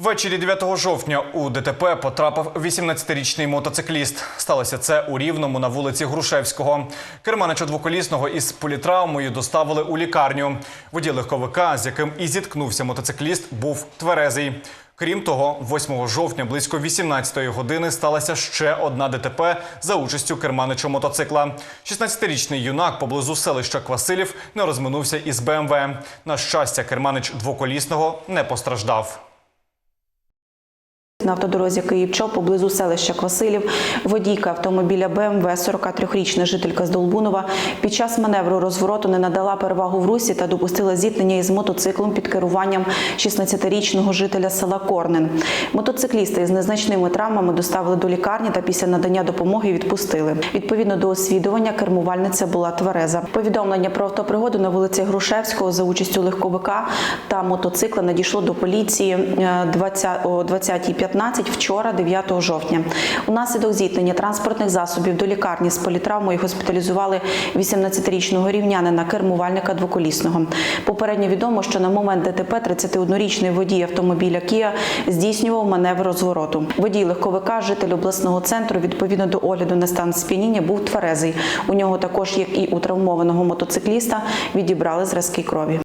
Ввечері 9 жовтня у ДТП потрапив 18-річний мотоцикліст. Сталося це у Рівному на вулиці Грушевського. Керманича двоколісного із політравмою доставили у лікарню. Водій легковика, з яким і зіткнувся мотоцикліст, був тверезий. Крім того, 8 жовтня близько 18-ї години сталася ще одна ДТП за участю керманича мотоцикла. 16-річний юнак поблизу селища Квасилів не розминувся із БМВ. На щастя, керманич двоколісного не постраждав. На автодорозі Київ-Чоп поблизу селища Квасилів водійка автомобіля БМВ, 43-річна жителька з Долбунова, під час маневру розвороту не надала перевагу в русі та допустила зіткнення із мотоциклом під керуванням 16-річного жителя села Корнен. Мотоцикліста із незначними травмами доставили до лікарні та після надання допомоги відпустили. Відповідно до освідування, кермувальниця була твереза. Повідомлення про автопригоду на вулиці Грушевського за участю легковика та мотоцикла надійшло до поліції е, 20 о 20.15 вчора, 9 жовтня. Унаслідок зіткнення транспортних засобів до лікарні з політравмою госпіталізували 18-річного рівнянина, кермувальника двоколісного. Попередньо відомо, що на момент ДТП 31-річний водій автомобіля Кія здійснював маневр розвороту. Водій легковика, житель обласного центру, відповідно до огляду на стан сп'яніння, був тверезий. У нього також, як і у травмованого мотоцикліста, відібрали зразки крові.